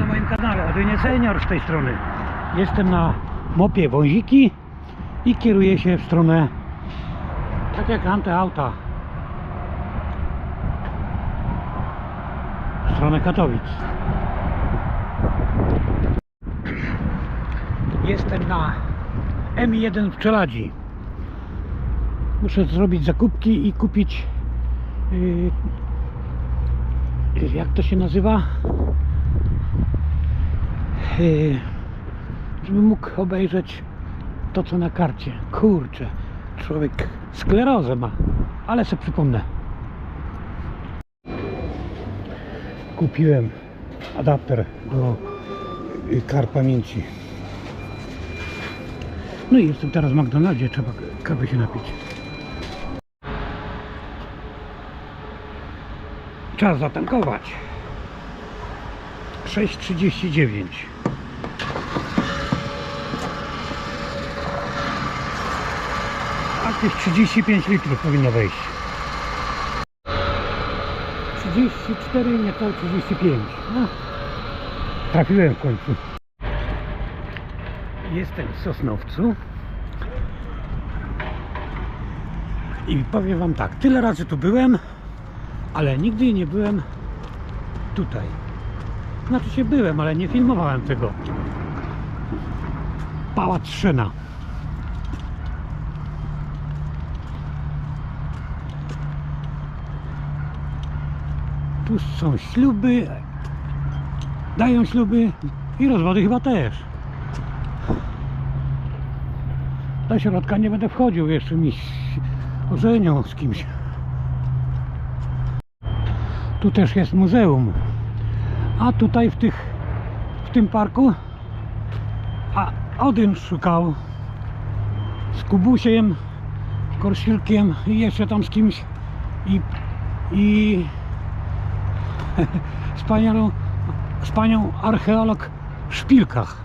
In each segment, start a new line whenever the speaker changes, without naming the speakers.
na moim kanale Odynie Senior z tej strony. Jestem na mopie Wąziki i kieruję się w stronę, tak jak tamte auta, w stronę Katowic. Jestem na M1 w Czeladzi. Muszę zrobić zakupki i kupić yy, jak to się nazywa? Yy, żeby mógł obejrzeć to co na karcie. Kurczę, człowiek sklerozę ma, ale sobie przypomnę. Kupiłem adapter do y, kart pamięci. No i jestem teraz w McDonaldzie, trzeba kawy się napić. Czas zatankować. 6,39. Jakieś 35 litrów powinno wejść. 34, niecałe 35. No, trafiłem w końcu. Jestem w Sosnowcu. I powiem Wam tak, tyle razy tu byłem, ale nigdy nie byłem tutaj. Znaczy się byłem, ale nie filmowałem tego. Pałac Szyna. Tu są śluby, dają śluby i rozwody chyba też. Do środka nie będę wchodził, jeszcze mi ożenią z kimś. Tu też jest muzeum. A tutaj w tych w tym parku a Odyn szukał z Kubusiem, Korsilkiem i jeszcze tam z kimś i, i z panią, z panią archeolog w szpilkach.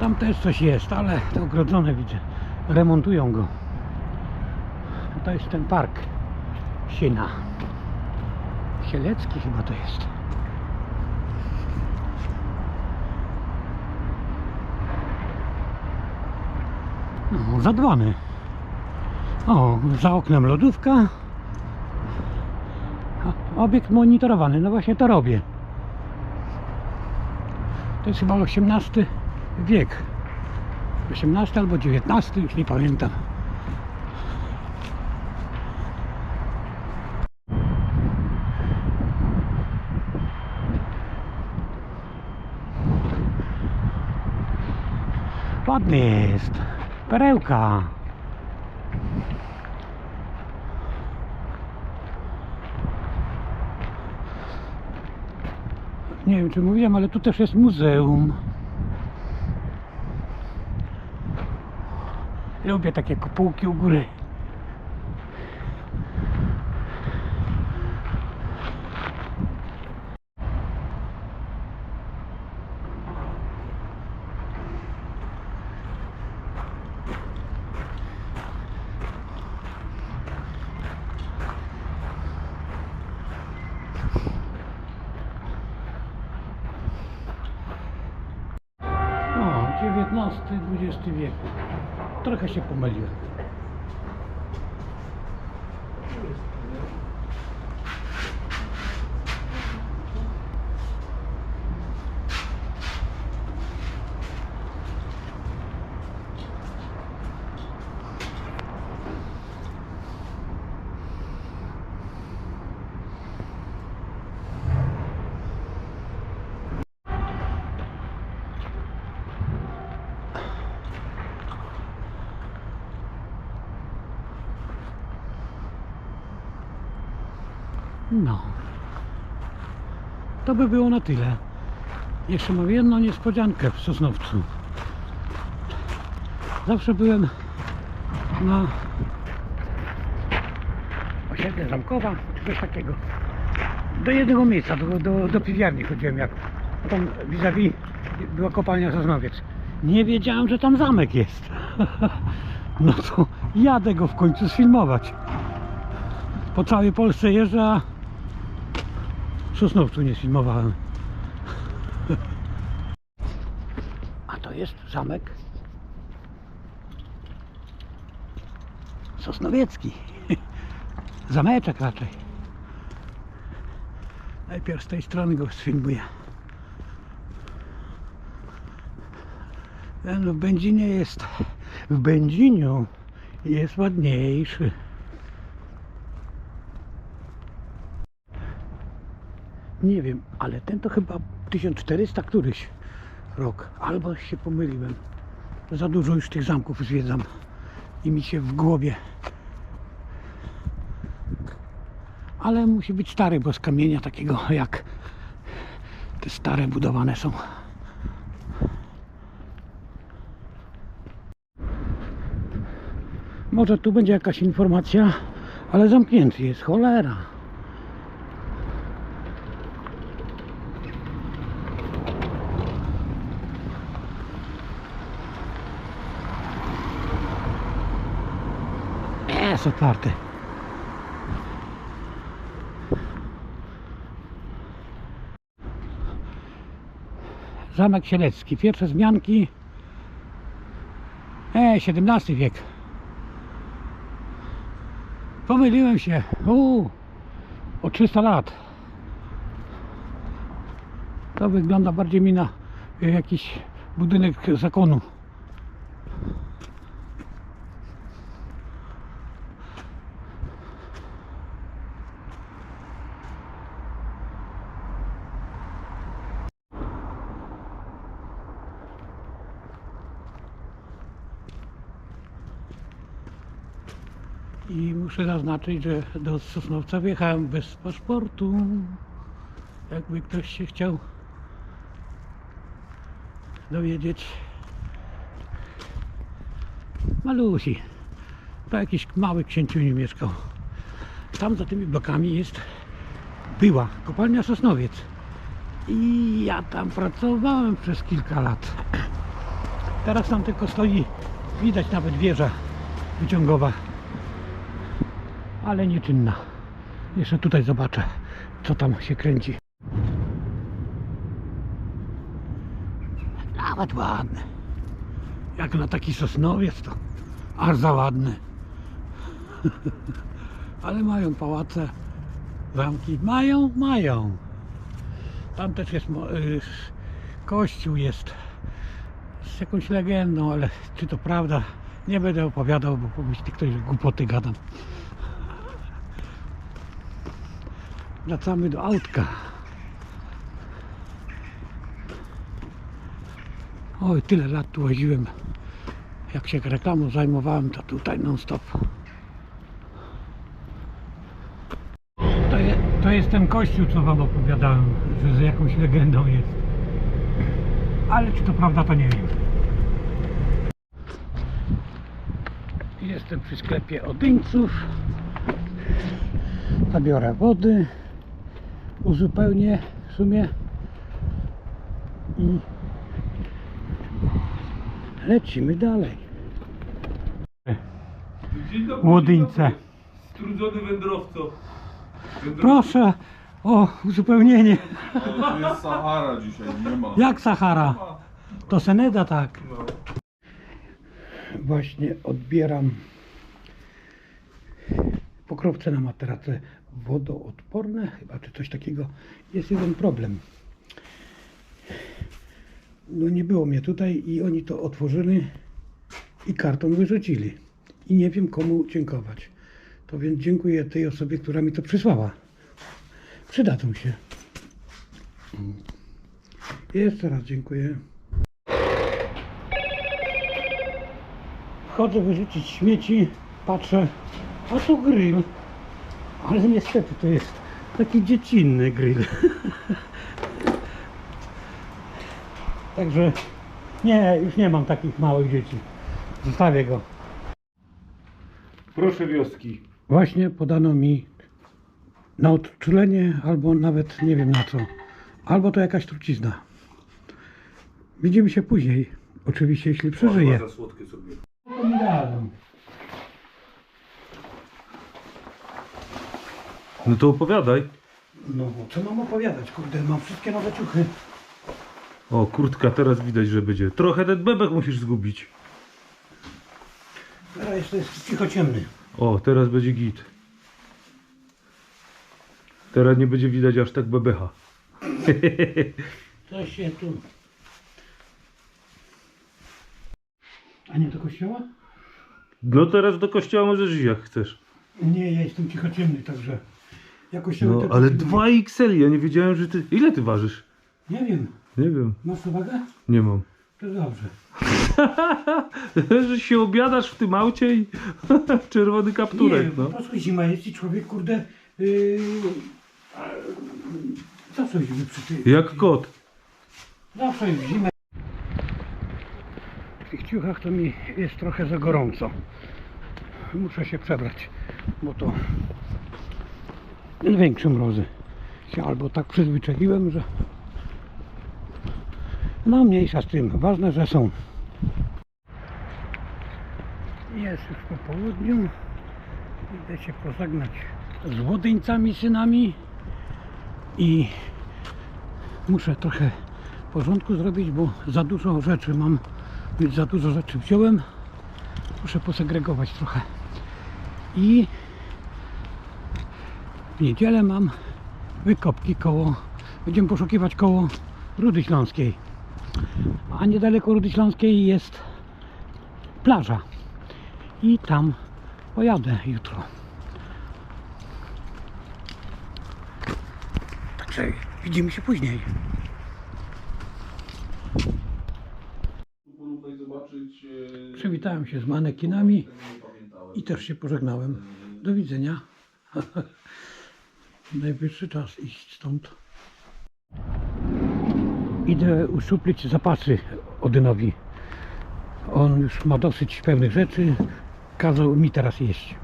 Tam też coś jest, ale to ogrodzone widzę. Remontują go. To jest ten park Siena. Sielecki chyba to jest. No, zadbany. O, za oknem lodówka. Obiekt monitorowany, no właśnie to robię. To jest chyba XVIII wiek. XVIII albo XIX, już nie pamiętam. Ładny jest. Perełka. Nie wiem czy mówiłem, ale tu też jest muzeum. Lubię takie kopułki u góry. O, XIX-XX wiek. Trochę się pomyliłem. No. To by było na tyle. Jeszcze mam jedną niespodziankę w Sosnowcu. Zawsze byłem na osiedle Zamkowa, czy coś takiego. Do jednego miejsca, do, do, do piwiarni chodziłem jak tam vis-a-vis była kopalnia Sosnowiec. Nie wiedziałem, że tam zamek jest. No to jadę go w końcu sfilmować. po całej Polsce jeżdżę, Sosnowcu nie filmowałem. A to jest zamek Sosnowiecki. Zameczek raczej. Najpierw z tej strony go sfilmuję. Ten w Będzinie jest, w Będziniu jest ładniejszy. Nie wiem, ale ten to chyba 1400 któryś rok. Albo się pomyliłem. Za dużo już tych zamków zwiedzam i mi się w głowie. Ale musi być stary, bo z kamienia takiego jak te stare budowane są. Może tu będzie jakaś informacja, ale zamknięty jest, cholera. Jest otwarty. Zamek Sielecki. Pierwsze wzmianki. E, XVII wiek. Pomyliłem się. Uuu, o 300 lat. To wygląda bardziej mi na jakiś budynek zakonu. I muszę zaznaczyć, że do Sosnowca wjechałem bez paszportu. Jakby ktoś się chciał dowiedzieć. Malusi. To jakiś mały księciuniu mieszkał. Tam za tymi blokami jest była kopalnia Sosnowiec. I ja tam pracowałem przez kilka lat. Teraz tam tylko stoi, widać nawet wieża wyciągowa ale nieczynna. Jeszcze tutaj zobaczę, co tam się kręci. Nawet ładny. Jak na taki sosnowiec to aż za ładny. ale mają pałace, zamki. Mają, mają. Tam też jest y, kościół jest z jakąś legendą, ale czy to prawda? Nie będę opowiadał, bo pomyśli ktoś, że głupoty gadam. Wracamy do autka. Oj, tyle lat tu łaziłem. Jak się reklamą zajmowałem, to tutaj non stop. To, je, to jest ten kościół, co wam opowiadałem, że z jakąś legendą jest. Ale czy to prawda, to nie wiem. Jestem przy sklepie Odyńców. Zabiorę wody uzupełnię w sumie i lecimy dalej. Łodyńce.
Strudzony wędrowco. Wędrowco.
Proszę o uzupełnienie.
Tu jest Sahara dzisiaj, nie ma.
Jak Sahara? To Seneda tak.
No.
Właśnie odbieram pokrowce na materace wodoodporne, chyba czy coś takiego. Jest jeden problem. No nie było mnie tutaj i oni to otworzyli i karton wyrzucili. I nie wiem komu dziękować. To więc dziękuję tej osobie, która mi to przysłała. Przydadzą się. Jeszcze raz dziękuję. Wchodzę wyrzucić śmieci, patrzę, a tu grill. Ale niestety to jest taki dziecinny grill. Także nie, już nie mam takich małych dzieci. Zostawię go.
Proszę wioski.
Właśnie podano mi na odczulenie, albo nawet nie wiem na co. Albo to jakaś trucizna. Widzimy się później. Oczywiście, jeśli przeżyję.
Za słodkie sobie.
To mi dadzą.
No to opowiadaj.
No bo co mam opowiadać, kurde, mam wszystkie nowe ciuchy.
O, kurtka teraz widać, że będzie. Trochę ten bebek musisz zgubić.
Teraz jeszcze jest cicho ciemny.
O, teraz będzie git. Teraz nie będzie widać aż tak bebecha.
Coś się tu... A nie do kościoła?
No teraz do kościoła możesz iść jak chcesz.
Nie, ja jestem cicho ciemny, także... Ja kościoły
No, ale. 2 XL, ja nie wiedziałem, że ty... Ile ty ważysz?
Nie wiem,
Nie wiem,
masz uwagę?
nie mam.
To dobrze.
że się obiadasz w tym aucie i czerwony
Nie,
kapturek,
po
no.
prostu zima jest i człowiek, kurde... Yy, a, zawsze przy tej...
Jak kot.
Zawsze jest zimę. W tych ciuchach to mi jest trochę za gorąco. Muszę się przebrać, bo to większe mrozy się albo tak przyzwyczaiłem, że no mniejsza z tym. Ważne, że są. Jest już po południu. Idę się pożegnać z łodyńcami synami i muszę trochę porządku zrobić, bo za dużo rzeczy mam, za dużo rzeczy wziąłem. Muszę posegregować trochę. I w niedzielę mam wykopki koło, będziemy poszukiwać koło Rudy Śląskiej. A niedaleko Rudy Śląskiej jest plaża. I tam pojadę jutro. Także widzimy się później. Przywitałem się z manekinami i też się pożegnałem. Do widzenia. Najwyższy czas iść stąd. Idę uszczuplić zapasy Odynowi. On już ma dosyć pewnych rzeczy. Kazał mi teraz jeść.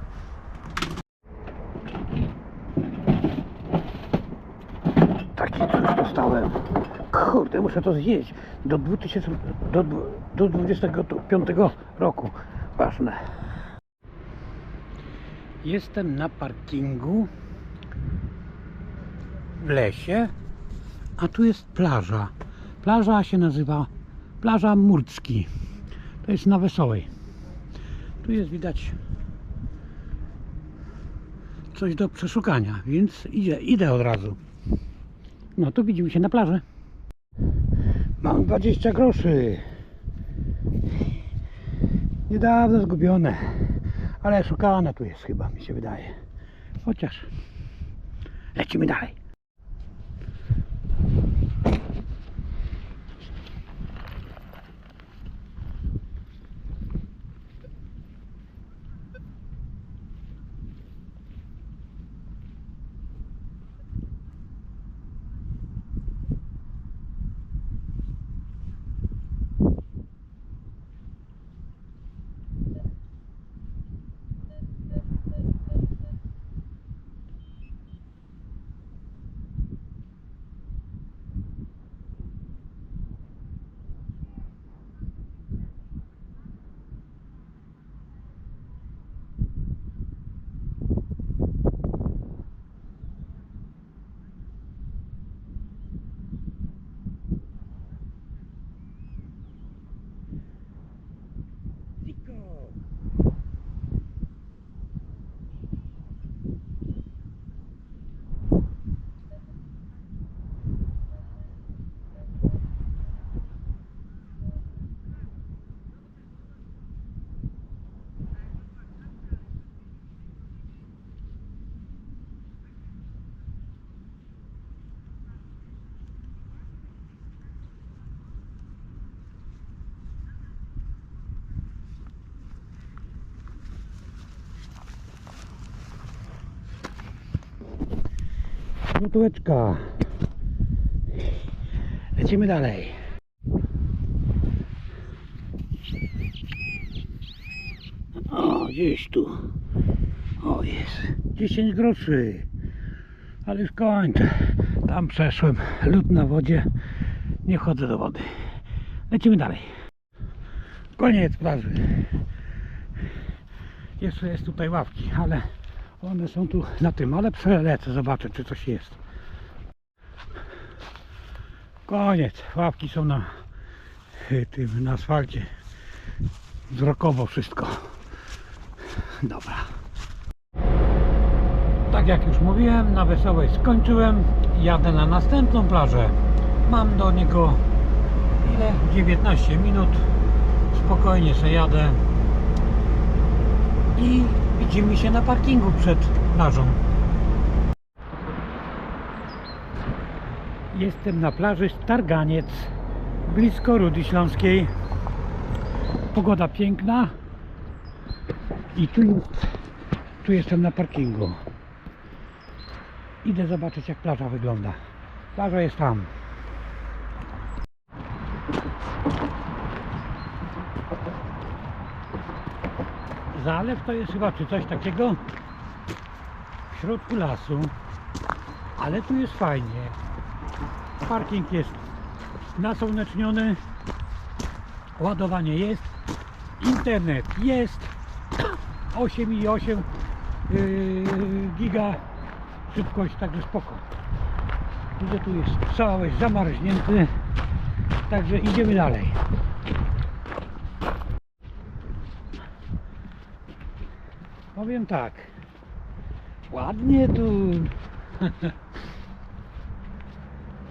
Taki coś dostałem. Kurde, muszę to zjeść do 2000, do, do 25 roku. Ważne. Jestem na parkingu w lesie, a tu jest plaża. Plaża się nazywa Plaża Murcki. To jest na Wesołej. Tu jest widać coś do przeszukania, więc idę, idę od razu. No to widzimy się na plaży. Mam 20 groszy. Niedawno zgubione. Ale szukane tu jest chyba, mi się wydaje. Chociaż lecimy dalej. Gotóweczka. Lecimy dalej. O, gdzieś tu. O, jest. 10 groszy. Ale już kończę. Tam przeszłem. Lód na wodzie. Nie wchodzę do wody. Lecimy dalej. Koniec plaży. Jeszcze jest tutaj ławki, ale One są tu na tym, ale przelecę, zobaczę czy coś jest. Koniec. Ławki są na tym, na asfalcie. Wzrokowo wszystko. Dobra. Tak jak już mówiłem, na Wesołej skończyłem. Jadę na następną plażę. Mam do niego ile? 19 minut. Spokojnie sobie jadę. I widzimy się na parkingu przed plażą. Jestem na plaży Starganiec, blisko Rudy Śląskiej. Pogoda piękna. I tu, jest, tu jestem na parkingu. Idę zobaczyć jak plaża wygląda. Plaża jest tam. Zalew to jest chyba czy coś takiego w środku lasu. Ale tu jest fajnie. Parking jest nasłoneczniony. Ładowanie jest. Internet jest. 8,8 yy, giga szybkość, także spoko. Widzę tu jest cały zamarznięty. Także idziemy dalej. Powiem tak. Ładnie tu.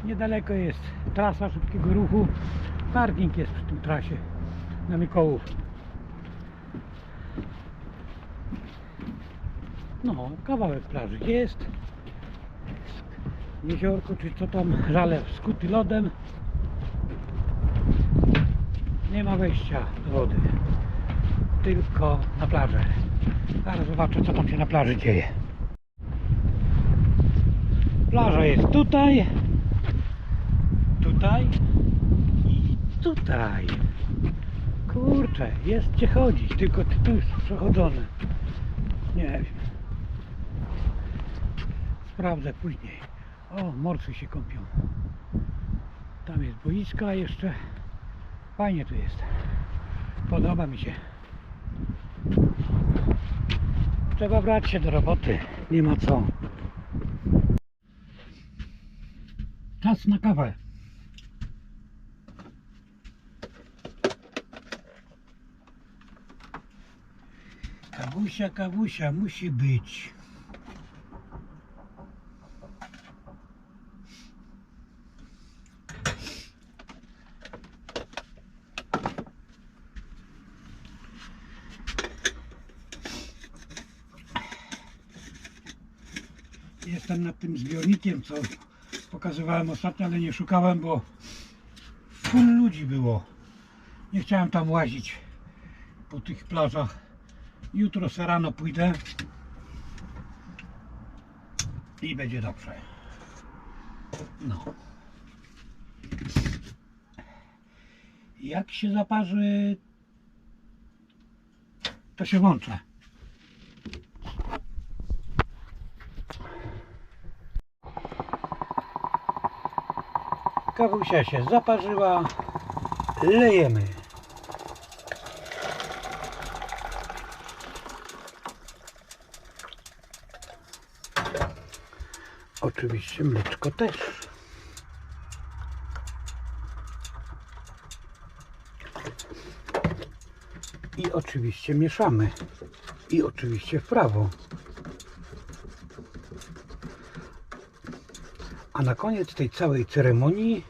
Niedaleko jest trasa szybkiego ruchu. Parking jest przy tym trasie na Mikołów. No, kawałek plaży jest. Jeziorko, czy co tam, zalew skuty lodem. Nie ma wejścia do wody. Tylko na plażę. Zaraz zobaczę, co tam się na plaży dzieje. Plaża jest tutaj, tutaj i tutaj. Kurczę, jest gdzie chodzić, tylko tu jest przechodzony. Nie wiem. Sprawdzę później. O, morcy się kąpią. Tam jest boiska jeszcze. Fajnie tu jest. Podoba mi się. Trzeba brać się do roboty. Nie ma co. Czas na kawę. Kawusia, kawusia, musi być. Jestem nad tym zbiornikiem, co pokazywałem ostatnio, ale nie szukałem, bo full ludzi było. Nie chciałem tam łazić po tych plażach. Jutro se rano pójdę i będzie dobrze. No. Jak się zaparzy, to się włączę. Kawusia się zaparzyła. Lejemy. Oczywiście mleczko też. I oczywiście mieszamy. I oczywiście w prawo. A na koniec tej całej ceremonii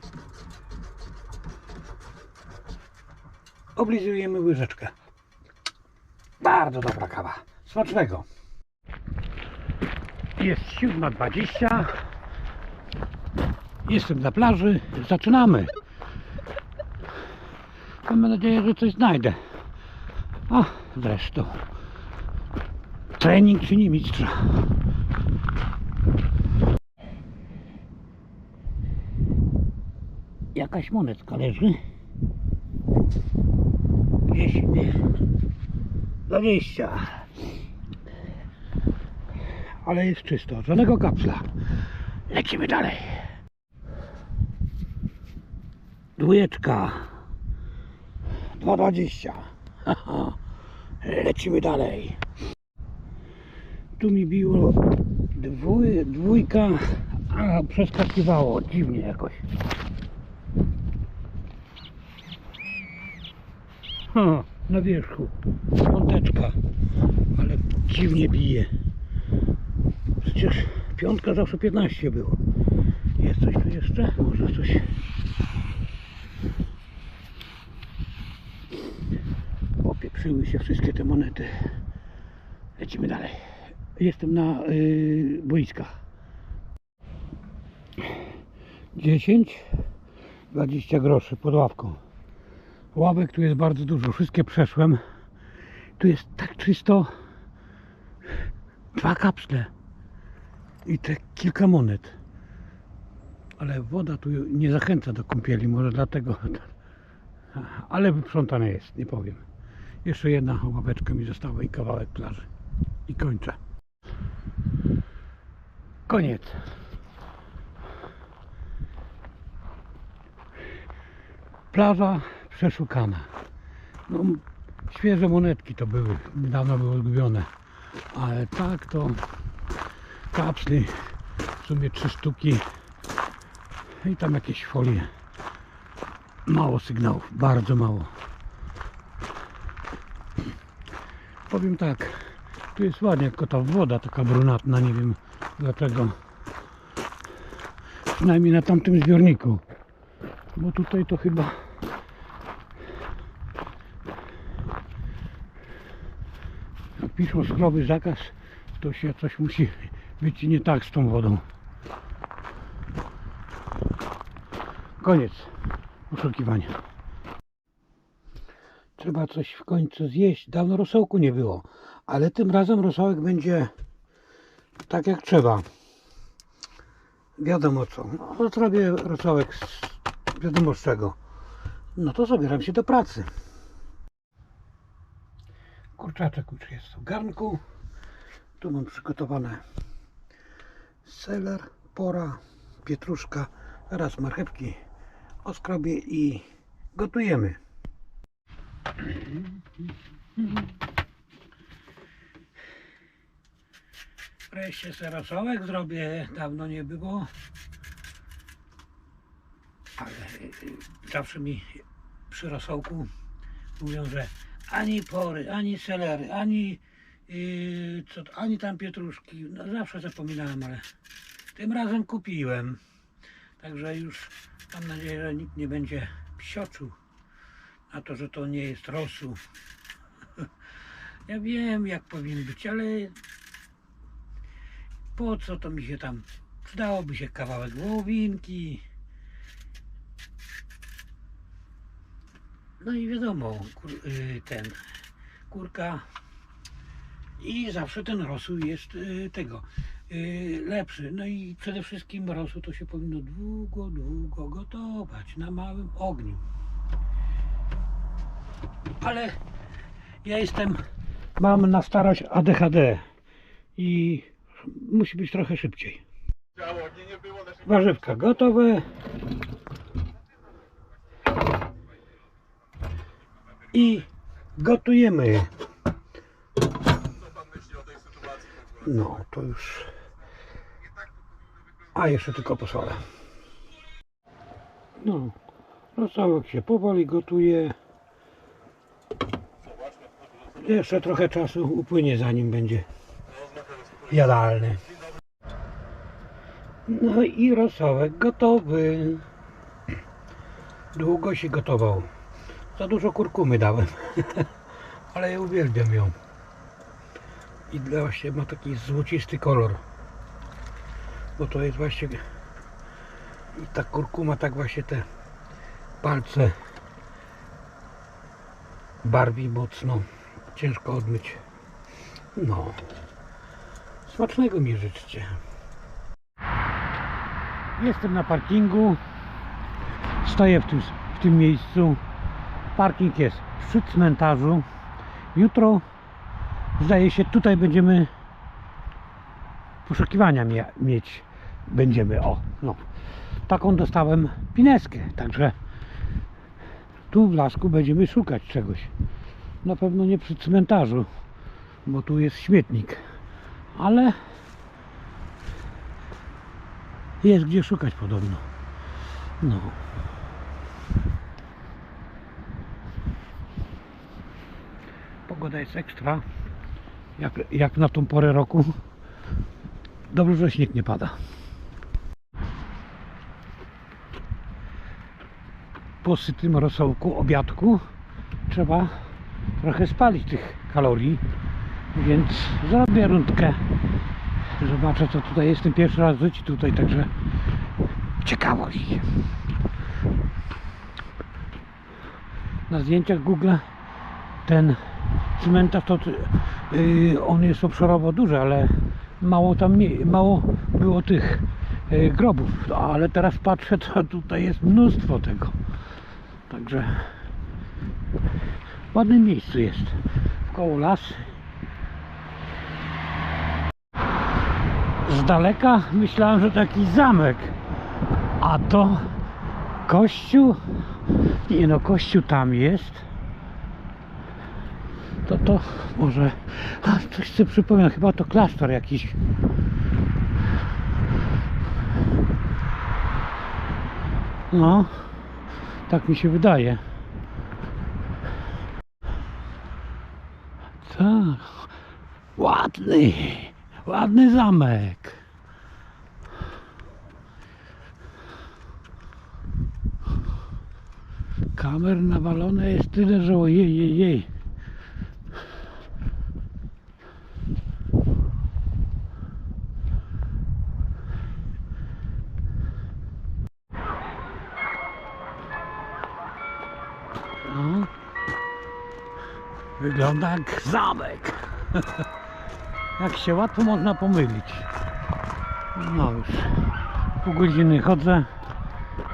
oblizujemy łyżeczkę. Bardzo dobra kawa. Smacznego. Jest 7.20. Jestem na plaży. Zaczynamy. Mam nadzieję, że coś znajdę. A zresztą. Trening czyni mistrza. Jakaś monetka leży. 10. 20. Ale jest czysto, żadnego kapsla. Lecimy dalej. Dwójeczka. 2,20. Haha. Lecimy dalej. tu mi biło dwój, dwójka, a przeskakiwało dziwnie jakoś. Ha, na wierzchu. Piąteczka. Ale dziwnie bije. Przecież piątka zawsze 15 było. Jest coś tu jeszcze? Może coś. Popieprzyły się wszystkie te monety. Lecimy dalej. Jestem na yy, boiskach. 10, 20 groszy pod ławką. Ławek tu jest bardzo dużo, wszystkie przeszłem. Tu jest tak czysto. Dwa kapsle i te kilka monet. Ale woda tu nie zachęca do kąpieli, może dlatego. Ale wyprzątane jest, nie powiem. Jeszcze jedna ławeczka mi została i kawałek plaży. I kończę. Koniec. Plaża przeszukana. No, świeże monetki to były, dawno były zgubione. Ale tak to kapsli, w sumie trzy sztuki i tam jakieś folie. Mało sygnałów, bardzo mało. Powiem tak, tu jest ładnie, tylko ta woda taka brunatna, nie wiem dlaczego. Przynajmniej na tamtym zbiorniku. Bo tutaj to chyba piszą skrowy zakaz, to się coś musi być nie tak z tą wodą. Koniec poszukiwania. Trzeba coś w końcu zjeść. Dawno rosołku nie było, ale tym razem rosołek będzie tak jak trzeba. Wiadomo co. No, zrobię rosołek z wiadomo z czego. No to zabieram się do pracy. Kurczaczek już jest w garnku. Tu mam przygotowane seler, pora, pietruszka, teraz marchewki oskrobię i gotujemy. Wreszcie sobie rosołek zrobię, dawno nie było. Ale zawsze mi przy rosołku mówią, że ani pory, ani selery, ani, yy, co, ani tam pietruszki. No, zawsze zapominałem, ale tym razem kupiłem. Także już mam nadzieję, że nikt nie będzie psioczył na to, że to nie jest rosół. Ja wiem, jak powinien być, ale po co to mi się tam przydałoby się kawałek wołowinki. No i wiadomo, kur, y, ten kurka i zawsze ten rosół jest y, tego y, lepszy. No i przede wszystkim rosół to się powinno długo, długo gotować na małym ogniu. Ale ja jestem, mam na starość ADHD i musi być trochę szybciej. Warzywka gotowe. I gotujemy. No, to już. A jeszcze tylko posolę. No, rosołek się powoli gotuje. Jeszcze trochę czasu upłynie zanim będzie jadalny. No i rosołek gotowy. Długo się gotował. Za dużo kurkumy dałem. Ale ja uwielbiam ją. I dla- właśnie ma taki złocisty kolor. Bo to jest właśnie i ta kurkuma tak właśnie te palce barwi mocno. Ciężko odmyć. No. Smacznego mi życzcie. Jestem na parkingu. Stoję w tym, w tym miejscu. Parking jest przy cmentarzu. Jutro zdaje się tutaj będziemy poszukiwania mie- mieć. Będziemy, o, no. Taką dostałem pineskę, także tu w lasku będziemy szukać czegoś. Na pewno nie przy cmentarzu, bo tu jest śmietnik. ale jest gdzie szukać podobno. No. Pogoda jest ekstra. Jak, jak na tą porę roku. Dobrze, że śnieg nie pada. Po sytym rosołku, obiadku trzeba trochę spalić tych kalorii, więc zrobię rundkę. Zobaczę co tutaj jestem pierwszy raz w tutaj, także ciekawość. Na zdjęciach Google ten cmentarz to yy, on jest obszarowo duży, ale mało tam mie- mało było tych yy, grobów, ale teraz patrzę to tutaj jest mnóstwo tego. Także w ładnym miejscu jest. Koło las. Z daleka myślałem, że to jakiś zamek. A to kościół. Nie no, kościół tam jest. To to może. A coś sobie przypomina, chyba to klasztor jakiś. No, tak mi się wydaje. Tak. Ładny, ładny zamek. Kamer nawalone jest tyle, że ojej, jej, jej. Wygląda jak zamek. jak się łatwo można pomylić. No już pół godziny chodzę.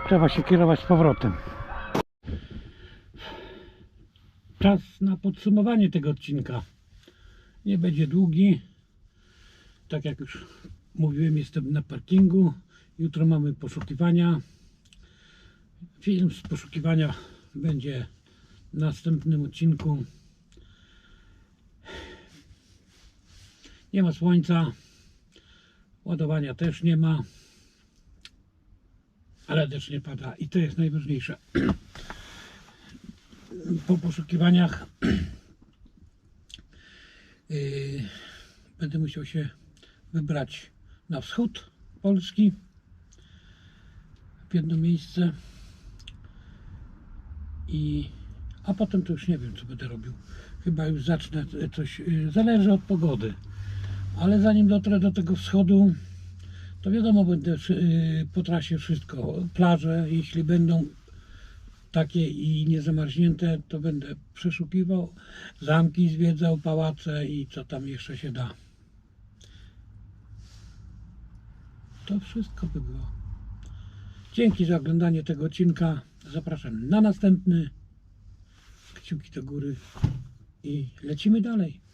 Trzeba się kierować z powrotem. Czas na podsumowanie tego odcinka. Nie będzie długi. Tak jak już mówiłem, jestem na parkingu. Jutro mamy poszukiwania. Film z poszukiwania będzie w następnym odcinku. Nie ma słońca, ładowania też nie ma, ale deszcz nie pada i to jest najważniejsze. Po poszukiwaniach yy, będę musiał się wybrać na wschód Polski w jedno miejsce i a potem to już nie wiem co będę robił. Chyba już zacznę coś, yy, zależy od pogody. Ale zanim dotrę do tego wschodu, to wiadomo, będę yy, po trasie wszystko. Plaże, jeśli będą takie i niezamarznięte, to będę przeszukiwał. Zamki zwiedzał, pałace i co tam jeszcze się da. To wszystko by było. Dzięki za oglądanie tego odcinka. Zapraszam na następny. Kciuki do góry i lecimy dalej.